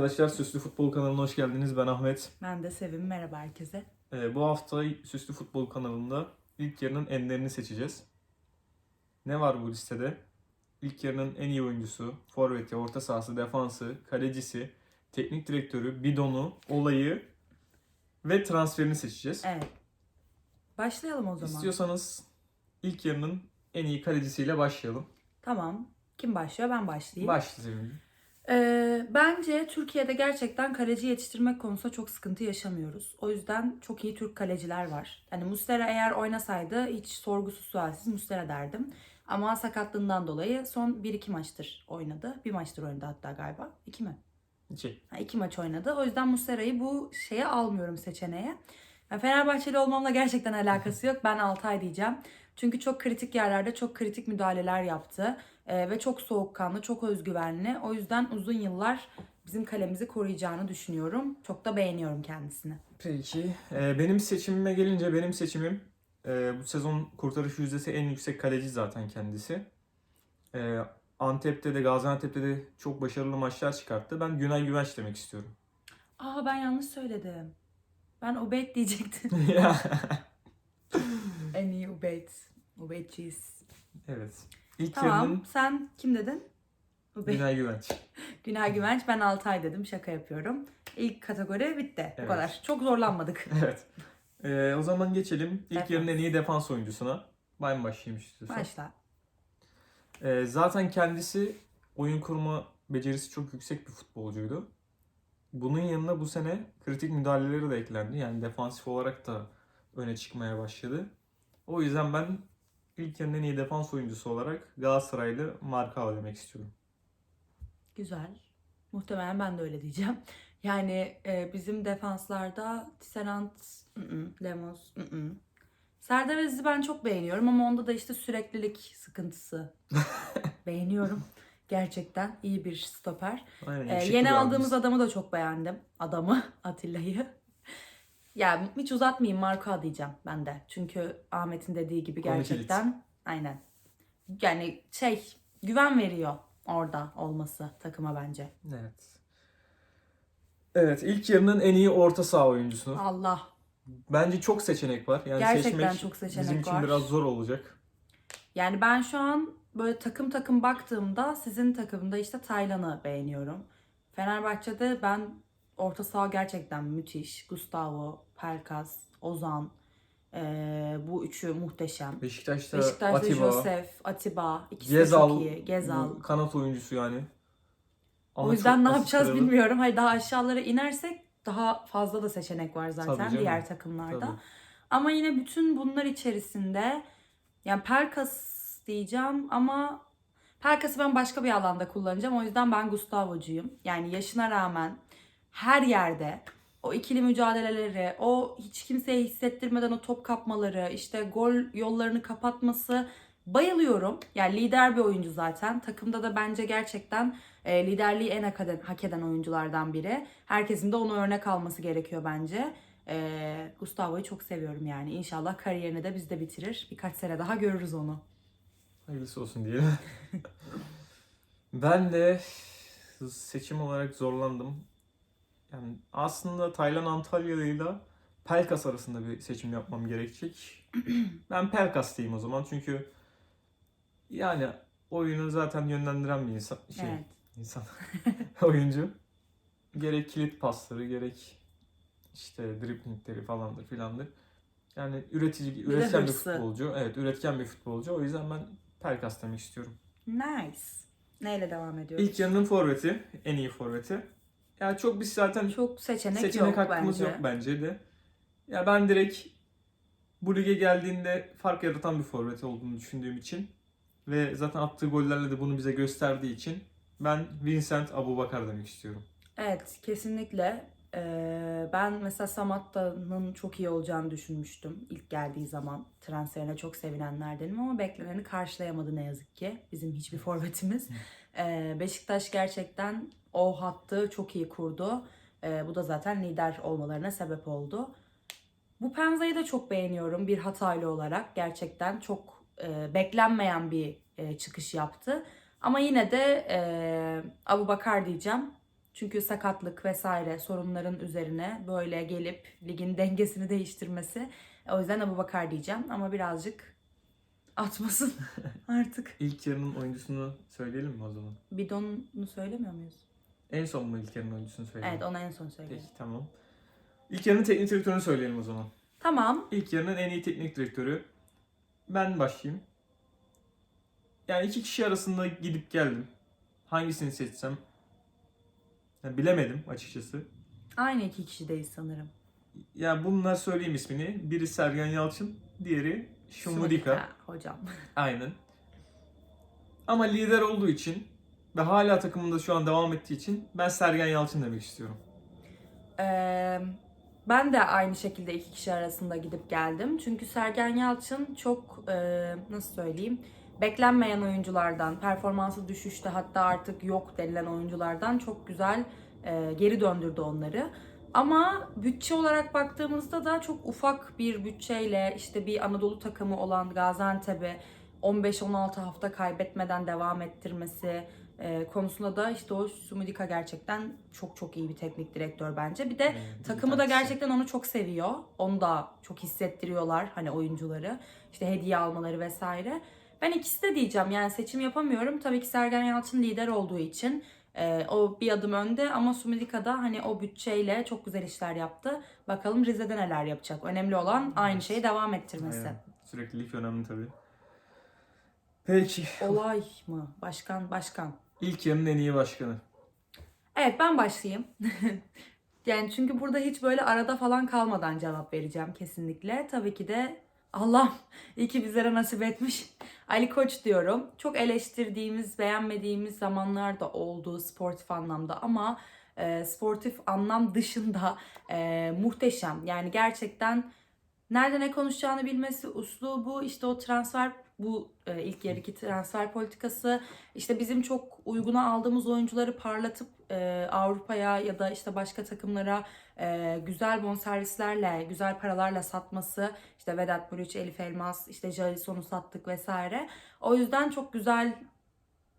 arkadaşlar. Süslü Futbol kanalına hoş geldiniz. Ben Ahmet. Ben de Sevim. Merhaba herkese. Ee, bu hafta Süslü Futbol kanalında ilk yarının enlerini seçeceğiz. Ne var bu listede? İlk yarının en iyi oyuncusu, forveti, orta sahası, defansı, kalecisi, teknik direktörü, bidonu, olayı ve transferini seçeceğiz. Evet. Başlayalım o zaman. İstiyorsanız ilk yarının en iyi kalecisiyle başlayalım. Tamam. Kim başlıyor? Ben başlayayım. Başlayalım. Ee, bence Türkiye'de gerçekten kaleci yetiştirmek konusunda çok sıkıntı yaşamıyoruz. O yüzden çok iyi Türk kaleciler var. Hani Muslera eğer oynasaydı hiç sorgusuz sualsiz Muslera derdim. Ama sakatlığından dolayı son 1-2 maçtır oynadı. Bir maçtır oynadı hatta galiba. İki mi? Şey, Ha, iki maç oynadı. O yüzden Muslera'yı bu şeye almıyorum seçeneğe. Ya Fenerbahçeli olmamla gerçekten alakası yok. Ben Altay diyeceğim. Çünkü çok kritik yerlerde çok kritik müdahaleler yaptı. Ee, ve çok soğukkanlı, çok özgüvenli. O yüzden uzun yıllar bizim kalemizi koruyacağını düşünüyorum. Çok da beğeniyorum kendisini. Peki. Ee, benim seçimime gelince benim seçimim e, bu sezon kurtarış yüzdesi en yüksek kaleci zaten kendisi. Ee, Antep'te de Gaziantep'te de çok başarılı maçlar çıkarttı. Ben Günay Güvenç demek istiyorum. Aa ben yanlış söyledim. Ben Ubeyt diyecektim. Ubeytçiyiz. evet. İlk Tamam. yarının Sen kim dedin? Ubeyt. Günay Güvenç. Günay Güvenç, ben Altay dedim. Şaka yapıyorum. İlk kategori bitti. Bu Evet. kadar. Çok zorlanmadık. Evet. Ee, o zaman geçelim ilk Defans. yarının en iyi defans oyuncusuna. Ben başlayayım istiyorsan. Başla. Ee, zaten kendisi oyun kurma becerisi çok yüksek bir futbolcuydu. Bunun yanına bu sene kritik müdahaleleri de eklendi. Yani defansif olarak da öne çıkmaya başladı. O yüzden ben ilk yarının en iyi defans oyuncusu olarak Galatasaraylı Marka demek istiyorum. Güzel. Muhtemelen ben de öyle diyeceğim. Yani e, bizim defanslarda Tisserand, ı-ı, Lemos, ı-ı. Serdar Aziz'i ben çok beğeniyorum ama onda da işte süreklilik sıkıntısı. beğeniyorum. Gerçekten iyi bir stoper. Aynen, Ee, yeni aldığımız adamı da çok beğendim. Adamı, Atilla'yı. Ya hiç uzatmayayım Marka diyeceğim ben de. Çünkü Ahmet'in dediği gibi Konu gerçekten aynen. Yani şey güven veriyor orada olması takıma bence. Evet. Evet, ilk yarının en iyi orta saha oyuncusu. Allah. Bence çok seçenek var. Yani Gerçekten seçmek çok seçenek bizim için var. biraz zor olacak. Yani ben şu an böyle takım takım baktığımda sizin takımda işte Taylan'ı beğeniyorum. Fenerbahçe'de ben orta saha gerçekten müthiş. Gustavo, Pelkas, Ozan. ee, bu üçü muhteşem. Beşiktaş'ta, Beşiktaş'ta Atiba, Josef, Atiba, ikisi Gezal, çok iyi. Gezal. kanat oyuncusu yani. Ama o yüzden ne yapacağız kralı. bilmiyorum. Hayır daha aşağılara inersek daha fazla da seçenek var zaten diğer takımlarda. Tabii. Ama yine bütün bunlar içerisinde yani Pelkas diyeceğim ama Pelkas'ı ben başka bir alanda kullanacağım. O yüzden ben Gustavo'cuyum. Yani yaşına rağmen her yerde o ikili mücadeleleri, o hiç kimseye hissettirmeden o top kapmaları, işte gol yollarını kapatması bayılıyorum. Yani lider bir oyuncu zaten. Takımda da bence gerçekten e, liderliği en hak eden, oyunculardan biri. Herkesin de onu örnek alması gerekiyor bence. E, Gustavo'yu çok seviyorum yani. İnşallah kariyerini de bizde bitirir. Birkaç sene daha görürüz onu. Hayırlısı olsun diyelim. ben de seçim olarak zorlandım. Yani aslında Taylan Antalya'yla Pelkas arasında bir seçim yapmam gerekecek. ben Pelkas diyeyim o zaman çünkü yani oyunu zaten yönlendiren bir insan şey Evet. insan oyuncu. Gerek kilit pasları gerek işte driplingleri falandır filandır. Yani üretici, üretken bir futbolcu. Evet, üretken bir futbolcu. O yüzden ben Pelkas demek istiyorum. Nice. Neyle devam ediyoruz? İlk yarının forveti, en iyi forveti. Ya çok biz zaten Çok seçenek, seçenek yok hakkımız bence. yok bence de. Ya ben direkt bu lige geldiğinde fark yaratan bir forvet olduğunu düşündüğüm için ve zaten attığı gollerle de bunu bize gösterdiği için ben Vincent Abubakar demek istiyorum. Evet kesinlikle. Ee, ben mesela Samatta'nın çok iyi olacağını düşünmüştüm ilk geldiği zaman. Transferine çok sevinenlerdenim ama bekleneni karşılayamadı ne yazık ki bizim hiçbir forvetimiz. Ee, Beşiktaş gerçekten o hattı çok iyi kurdu. Ee, bu da zaten lider olmalarına sebep oldu. Bu Penza'yı da çok beğeniyorum bir Hataylı olarak. Gerçekten çok e, beklenmeyen bir e, çıkış yaptı. Ama yine de e, Abu Bakar diyeceğim. Çünkü sakatlık vesaire sorunların üzerine böyle gelip ligin dengesini değiştirmesi. O yüzden Abu Bakar diyeceğim ama birazcık atmasın artık. İlk yarının oyuncusunu söyleyelim mi o zaman? Bidonunu söylemiyor muyuz? En son mu ilk yarının oyuncusunu söyleyelim? Evet onu en son söyleyelim. Peki tamam. İlk yarının teknik direktörünü söyleyelim o zaman. Tamam. İlk yarının en iyi teknik direktörü. Ben başlayayım. Yani iki kişi arasında gidip geldim. Hangisini seçsem ya bilemedim açıkçası. Aynı iki kişideyiz sanırım. Ya bunlar söyleyeyim ismini. Biri Sergen Yalçın, diğeri Şumudika. hocam. Aynen. Ama lider olduğu için ve hala takımında şu an devam ettiği için ben Sergen Yalçın demek istiyorum. Ee, ben de aynı şekilde iki kişi arasında gidip geldim. Çünkü Sergen Yalçın çok e, nasıl söyleyeyim beklenmeyen oyunculardan, performansı düşüşte hatta artık yok denilen oyunculardan çok güzel e, geri döndürdü onları. Ama bütçe olarak baktığımızda da çok ufak bir bütçeyle işte bir Anadolu takımı olan Gaziantep'i 15-16 hafta kaybetmeden devam ettirmesi e, konusunda da işte o Sumudika gerçekten çok çok iyi bir teknik direktör bence. Bir de Evet, takımı da gerçekten onu çok seviyor. Onu da çok hissettiriyorlar hani oyuncuları. İşte hediye almaları vesaire. Ben ikisi de diyeceğim yani seçim yapamıyorum. Tabii ki Sergen Yalçın lider olduğu için e, o bir adım önde ama Sumudika da hani o bütçeyle çok güzel işler yaptı. Bakalım Rize'de neler yapacak. Önemli olan aynı Evet. şeyi devam ettirmesi. Aynen. Süreklilik önemli tabii. Peki. Olay mı? Başkan, başkan. İlk yarının en iyi başkanı. Evet ben başlayayım. yani çünkü burada hiç böyle arada falan kalmadan cevap vereceğim kesinlikle. Tabii ki de Allah iyi ki bizlere nasip etmiş. Ali Koç diyorum. Çok eleştirdiğimiz, beğenmediğimiz zamanlar da oldu sportif anlamda ama e, sportif anlam dışında e, muhteşem. Yani gerçekten nerede ne konuşacağını bilmesi, uslubu, işte o transfer bu e, ilk yarıki transfer politikası, işte bizim çok uyguna aldığımız oyuncuları parlatıp e, Avrupa'ya ya da işte başka takımlara e, güzel bonservislerle, güzel paralarla satması, işte Vedat Muriç, Elif Elmas, işte Jalison'u sattık vesaire. O yüzden çok güzel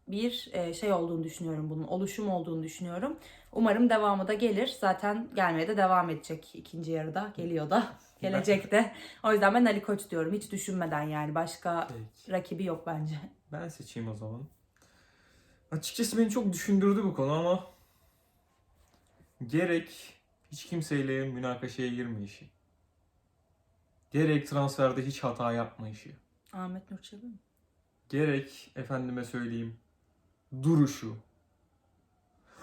bir şey olduğunu düşünüyorum bunun, oluşum olduğunu düşünüyorum. Umarım devamı da gelir. Zaten gelmeye de devam edecek ikinci yarıda. Geliyor da. Gelecekte. O yüzden ben Ali Koç diyorum. Hiç düşünmeden yani. Başka Peki. rakibi yok bence. Ben seçeyim o zaman. Açıkçası beni çok düşündürdü bu konu ama gerek hiç kimseyle münakaşaya girmeyişi, gerek transferde hiç hata yapmayışı, Ahmet Nur Çebi mi? gerek efendime söyleyeyim duruşu.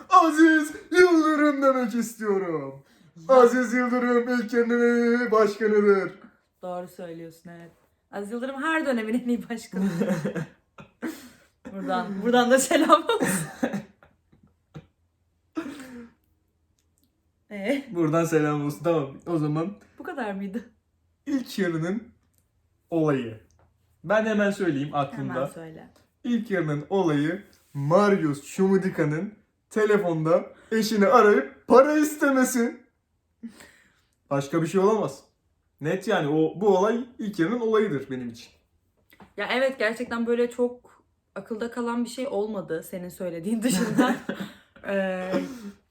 Aziz Yıldırım demek istiyorum. Aziz Yıldırım ülkenin başkanıdır. Doğru söylüyorsun evet. Aziz Yıldırım her dönemin en iyi başkanı. buradan, buradan da selam olsun. Ee, Buradan selam olsun. Tamam o zaman bu kadar mıydı? ilk yarının olayı. Ben hemen söyleyeyim aklımda. Hemen söyle. İlk yarının olayı Marius Şumudika'nın telefonda eşini arayıp para istemesi. Başka bir şey olamaz. Net yani o bu olay ilk yarının olayıdır benim için. Ya evet gerçekten böyle çok akılda kalan bir şey olmadı senin söylediğin dışında. Ee,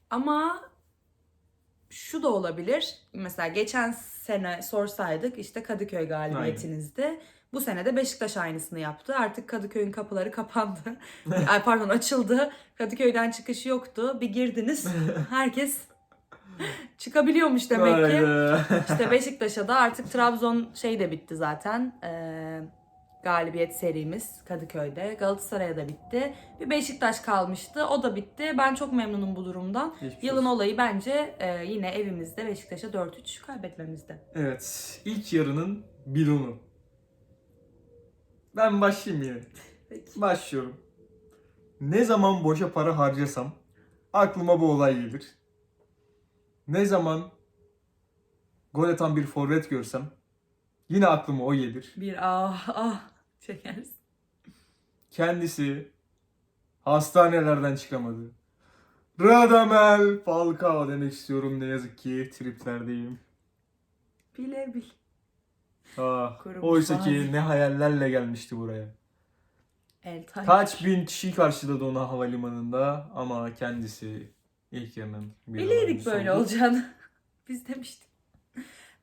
ama şu da olabilir. Mesela geçen sene sorsaydık işte Kadıköy galibiyetinizdi. Bu sene de Beşiktaş aynısını yaptı. Artık Kadıköy'ün kapıları kapandı. Ay pardon açıldı. Kadıköy'den çıkışı yoktu. Bir girdiniz. Herkes çıkabiliyormuş demek ki. İşte Beşiktaş'a da artık Trabzon şey de bitti zaten. Ee, galibiyet serimiz Kadıköy'de. Galatasaray'a da bitti. Bir Beşiktaş kalmıştı. O da bitti. Ben çok memnunum bu durumdan. Geçmiş Yılın olsun. olayı bence e, yine evimizde Beşiktaş'a 4-3 kaybetmemizde. Evet. ilk yarının bidonu. Ben başlayayım yine. Peki. Başlıyorum. Ne zaman boşa para harcasam aklıma bu olay gelir. Ne zaman gol atan bir forvet görsem yine aklıma o gelir. Bir ah ah çekeriz. Kendisi hastanelerden çıkamadı. Radamel Falcao demek istiyorum ne yazık ki triplerdeyim. Bile bil. Ah, Kurumuş oysa ki bazı. ne hayallerle gelmişti buraya. El Tayyip. Kaç bin kişi karşıladı onu havalimanında ama kendisi İlk Biliydik oyuncusu böyle olacağını. Biz demiştik.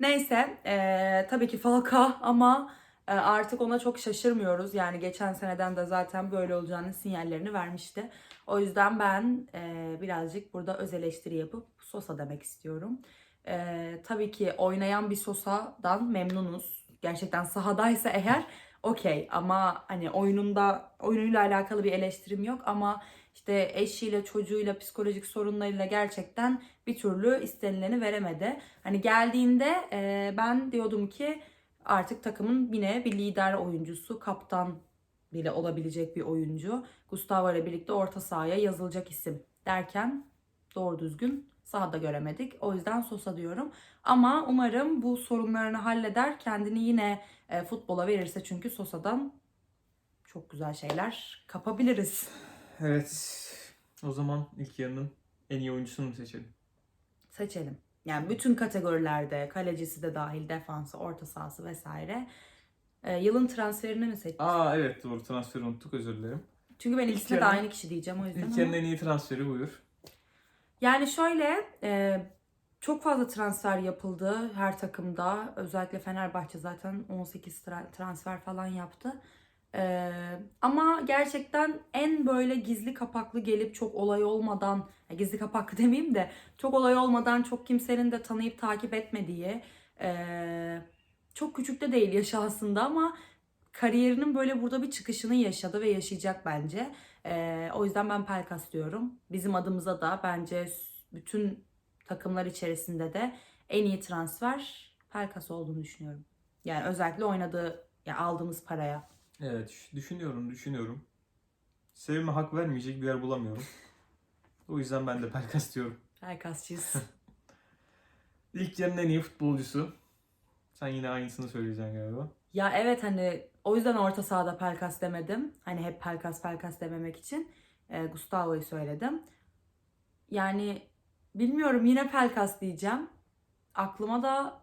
Neyse eee, tabii ki Falcao ama e, artık ona çok şaşırmıyoruz. Yani geçen seneden de zaten böyle olacağının sinyallerini vermişti. O yüzden ben e, birazcık burada öz eleştiri yapıp Sosa demek istiyorum. E, tabii ki oynayan bir Sosa'dan memnunuz. Gerçekten sahadaysa eğer okey ama hani oyununda oyunuyla alakalı bir eleştirim yok ama işte eşiyle çocuğuyla psikolojik sorunlarıyla gerçekten bir türlü istenileni veremedi. Hani geldiğinde e, ben diyordum ki artık takımın yine bir lider oyuncusu, kaptan bile olabilecek bir oyuncu. Gustavo ile birlikte orta sahaya yazılacak isim derken doğru düzgün sahada göremedik. O yüzden Sosa diyorum. Ama umarım bu sorunlarını halleder. Kendini yine e, futbola verirse çünkü Sosa'dan çok güzel şeyler kapabiliriz. Evet. O zaman ilk yarının en iyi oyuncusunu mu seçelim? Seçelim. Yani bütün kategorilerde kalecisi de dahil defansı, orta sahası vesaire. E, yılın transferini mi seçeceğiz? Aa evet doğru transferi unuttuk özür dilerim. Çünkü ben ikisine de aynı kişi diyeceğim o yüzden. İlk ama- yarının en iyi transferi buyur. Yani şöyle e, çok fazla transfer yapıldı her takımda. Özellikle Fenerbahçe zaten 18 tra- transfer falan yaptı. E, ama gerçekten en böyle gizli kapaklı gelip çok olay olmadan, gizli kapaklı demeyeyim de çok olay olmadan çok kimsenin de tanıyıp takip etmediği, e, çok küçük de değil yaşı aslında ama kariyerinin böyle burada bir çıkışını yaşadı ve yaşayacak bence. Ee, o yüzden ben Pelkas diyorum. Bizim adımıza da bence bütün takımlar içerisinde de en iyi transfer Pelkas olduğunu düşünüyorum. Yani özellikle oynadığı, ya aldığımız paraya. Evet düş- düşünüyorum düşünüyorum. Sevime hak vermeyecek bir yer bulamıyorum. O yüzden ben de Pelkas diyorum. Pelkasçıyız. İlk yarının en iyi futbolcusu. Sen yine aynısını söyleyeceksin galiba. ya evet hani o yüzden orta sahada Pelkas demedim. Hani hep Pelkas Pelkas dememek için e, Gustavo'yu söyledim. Yani bilmiyorum yine Pelkas diyeceğim. Aklıma da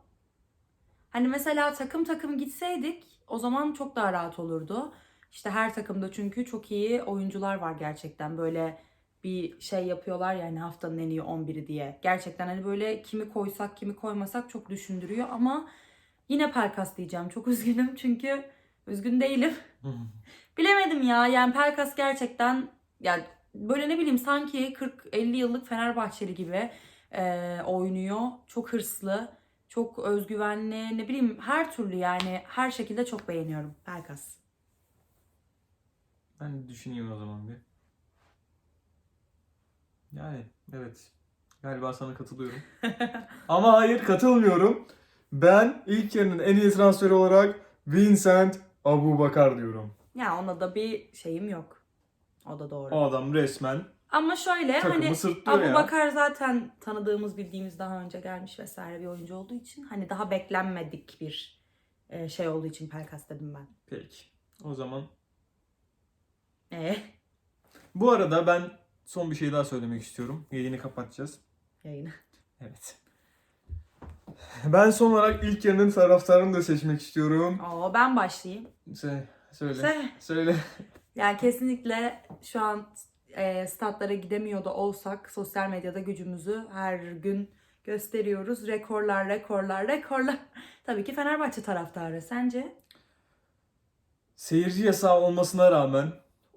hani mesela takım takım gitseydik o zaman çok daha rahat olurdu. İşte her takımda çünkü çok iyi oyuncular var gerçekten. Böyle bir şey yapıyorlar yani haftanın en iyi 11'i diye. Gerçekten hani böyle kimi koysak kimi koymasak çok düşündürüyor ama yine Pelkas diyeceğim. Çok üzgünüm çünkü üzgün değilim. Bilemedim ya. Yani Pelkas gerçekten yani böyle ne bileyim sanki 40-50 yıllık Fenerbahçeli gibi e, oynuyor. Çok hırslı, çok özgüvenli, ne bileyim her türlü yani her şekilde çok beğeniyorum Pelkas. Ben düşüneyim o zaman bir. Yani evet. Galiba sana katılıyorum. Ama hayır katılmıyorum. Ben ilk yarının en iyi transferi olarak Vincent Abubakar diyorum. Ya ona da bir şeyim yok. O da doğru. O adam resmen Ama şöyle takımı hani Abu ya. Bakar zaten tanıdığımız, bildiğimiz daha önce gelmiş vesaire bir oyuncu olduğu için hani daha beklenmedik bir e, şey olduğu için Pelkas dedim ben. Peki. O zaman E, bu arada ben son bir şey daha söylemek istiyorum. Yayını kapatacağız. yayını. Evet. Ben son olarak ilk yarının taraftarını da seçmek istiyorum. Oo, ben başlayayım. Söyle. Söyle. Se- Söyle. Yani kesinlikle şu an e, statlara gidemiyor da olsak sosyal medyada gücümüzü her gün gösteriyoruz. Rekorlar, rekorlar, rekorlar. Tabii ki Fenerbahçe taraftarı. Sence? Seyirci yasağı olmasına rağmen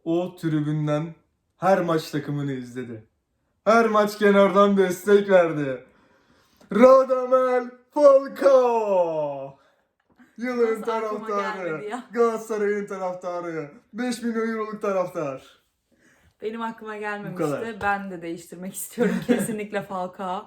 o tribünden her maç takımını izledi. Her maç kenardan destek verdi. Radamel Falcao. Yılın taraftarı. Galatasaray'ın taraftarı. 5 milyon euroluk taraftar. Benim aklıma gelmemişti. Ben de değiştirmek istiyorum kesinlikle Falcao.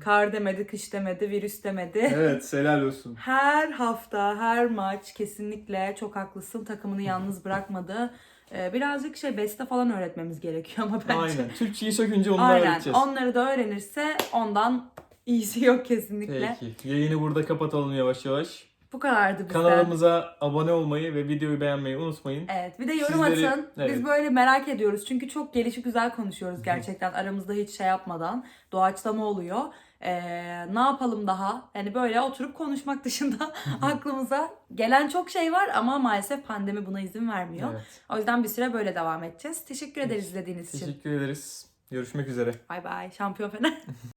Kar demedi, kış demedi, virüs demedi. Evet helal olsun. Her hafta, her maç kesinlikle çok haklısın. Takımını yalnız bırakmadı. Ee, birazcık şey beste falan öğretmemiz gerekiyor ama bence. Aynen. Türkçeyi sökünce da Aynen. öğreteceğiz. Onları da öğrenirse ondan iyisi yok kesinlikle. Peki. Yayını burada kapatalım yavaş yavaş. Bu kadardı bizden. Kanalımıza abone olmayı ve videoyu beğenmeyi unutmayın. Evet bir de yorum Sizleri- atın. evet. Biz böyle merak ediyoruz. Çünkü çok gelişi güzel konuşuyoruz gerçekten. Aramızda hiç şey yapmadan. Doğaçlama oluyor. Ee, ne yapalım daha? Yani böyle oturup konuşmak dışında aklımıza gelen çok şey var ama maalesef pandemi buna izin vermiyor. Evet. O yüzden bir süre böyle devam edeceğiz. Teşekkür ederiz izlediğiniz için. Teşekkür ederiz. Görüşmek üzere. Bay bay. Şampiyon Fener.